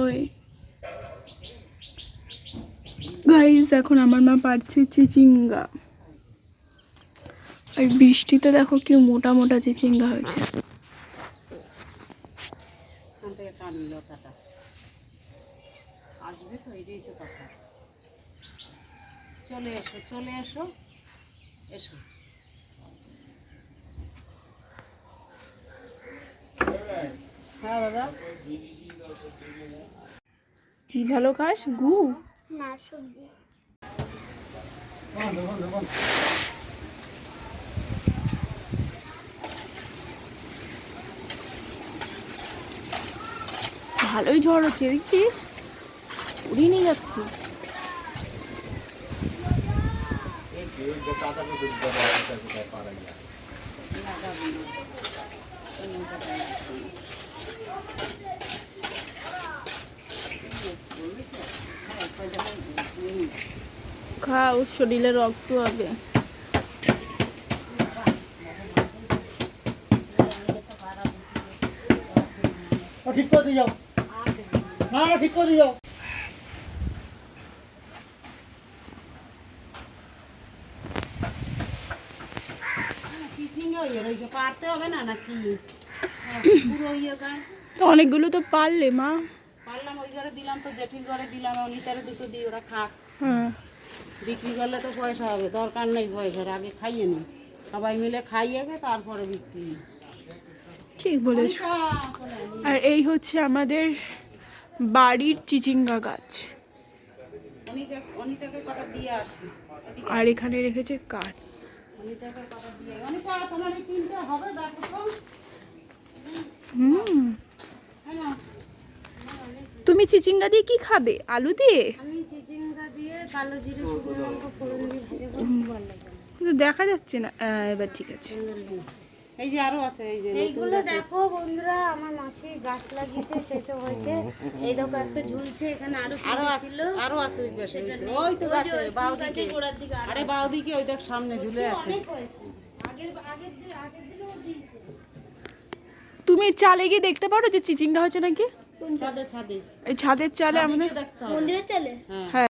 ওই। গাইজ এখন আমার মা পারছে চিচিঙ্গা। আর বৃষ্টিতে দেখো কি মোটা মোটা চিচিঙ্গা হয়েছে। চলে এসো চলে এসো। এসো। হ্যাঁ দাদা কি ভালো খাস গু না সবজি ভালোই ঝড় হচ্ছে দেখছিস উড়িয়ে নিয়ে যাচ্ছে খা ওর শরীরে রক্ত হবে। ঠিক করে দিয়ে না না ঠিক করে দিয়ে যাও সিসিঙ্গে রয়েছে পারতে হবে না নাকি পুরো গান তো অনেকগুলো তো পারলে মা। পারলাম ওই ঘরে দিলাম তো জেঠির ঘরে দিলাম অনিতারে দুটো দিই ওরা খাক। হ্যাঁ। বিক্রি করলে তো পয়সা হবে দরকার নেই পয়সার আগে খাইয়ে নি। সবাই মিলে খাইয়ে গে তারপরে বিক্রি। ঠিক বলেছ। আর এই হচ্ছে আমাদের বাড়ির চিচিঙ্গা গাছ। আর এখানে রেখেছে কাঠ। হ্যাঁ? তুমি চিচিঙ্গা দিয়ে কি খাবে? আলু দিয়ে? কালো জিরে শুকনো লঙ্কা ফোড়ন দিয়ে ভেজে খুব ভালো লাগে কিন্তু দেখা যাচ্ছে না। এবার ঠিক আছে। এই যে আরও আছে এই যে এইগুলো দেখো বন্ধুরা আমার মাসি গাছ লাগিয়েছে সেসব হয়েছে। এই দেখো একটা ঝুলছে এখানে আরও আরও ছিল। আরও আছে ওই পাশে, ওই তো, গাছে বাউ দিকে। গোড়ার দিকে আরে বাউ দিকে ওই দেখ সামনে ঝুলে আছে। অনেক হয়েছে। আগের আগের দিন আগের দিনও দিয়েছে। তুমি চালে গিয়ে দেখতে পারো যে চিচিঙ্গা হচ্ছে নাকি? ছাদে ছাদে। এই ছাদের চালে আমাদের মন্দিরের চালে? হ্যাঁ। হ্যাঁ।